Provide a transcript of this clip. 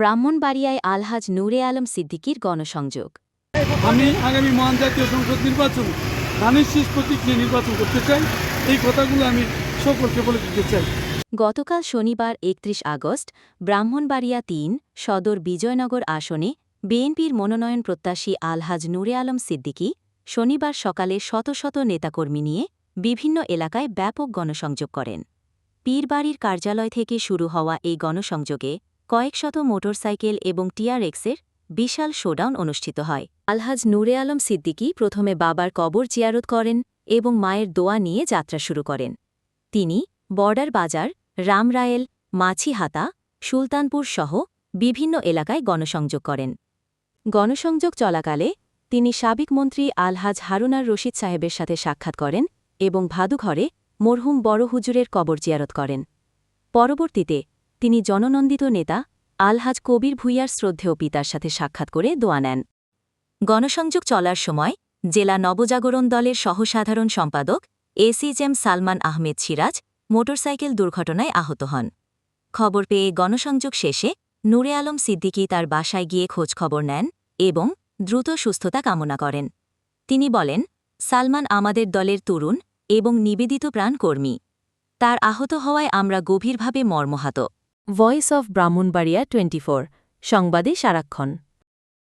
ব্রাহ্মণবাড়িয়ায় আলহাজ নূরে আলম সিদ্দিকীর গণসংযোগ। আমি আগামী মহান জাতীয় সংসদ নির্বাচন ধানের শীষ প্রতীক নিয়ে নির্বাচন করতে চাই। এই কথাগুলো আমি সকলকে বলে দিতে চাই। গতকাল শনিবার একত্রিশ আগস্ট ব্রাহ্মণবাড়িয়া তিন সদর বিজয়নগর আসনে বিএনপির মনোনয়ন প্রত্যাশী আলহাজ নূরে আলম সিদ্দিকী শনিবার সকালে শত শত নেতাকর্মী নিয়ে বিভিন্ন এলাকায় ব্যাপক গণসংযোগ করেন। পীরবাড়ির কার্যালয় থেকে শুরু হওয়া এই গণসংযোগে কয়েকশত মোটরসাইকেল এবং টিআরএক্সের বিশাল শোডাউন অনুষ্ঠিত হয়। আলহাজ নূরে আলম সিদ্দিকী প্রথমে বাবার কবর জিয়ারত করেন এবং মায়ের দোয়া নিয়ে যাত্রা শুরু করেন। তিনি বর্ডার বাজার, রামরায়েল, মাছিহাতা, সুলতানপুর সহ বিভিন্ন এলাকায় গণসংযোগ করেন। গণসংযোগ চলাকালে তিনি সাবেক মন্ত্রী আলহাজ হারুনার রশিদ সাহেবের সাথে সাক্ষাৎ করেন এবং ভাদুঘরে মরহুম বড় হুজুরের কবর জিয়ারত করেন। পরবর্তীতে তিনি জননন্দিত নেতা আলহাজ কবির ভুইয়ার শ্রদ্ধেয় পিতার সাথে সাক্ষাৎ করে দোয়া নেন। গণসংযোগ চলার সময় জেলা নবজাগরণ দলের সহসাধারণ সম্পাদক এসিজেম সালমান আহমেদ সিরাজ মোটরসাইকেল দুর্ঘটনায় আহত হন। খবর পেয়ে গণসংযোগ শেষে নূরে আলম সিদ্দিকী তার বাসায় গিয়ে খোঁজখবর নেন এবং দ্রুত সুস্থতা কামনা করেন। তিনি বলেন, সালমান আমাদের দলের তরুণ এবং নিবেদিত প্রাণ কর্মী। তার আহত হওয়ায় আমরা গভীরভাবে মর্মহাত। ভয়েস অফ ব্রাহ্মণবাড়িয়া টোয়েন্টি সংবাদে সারাক্ষণ।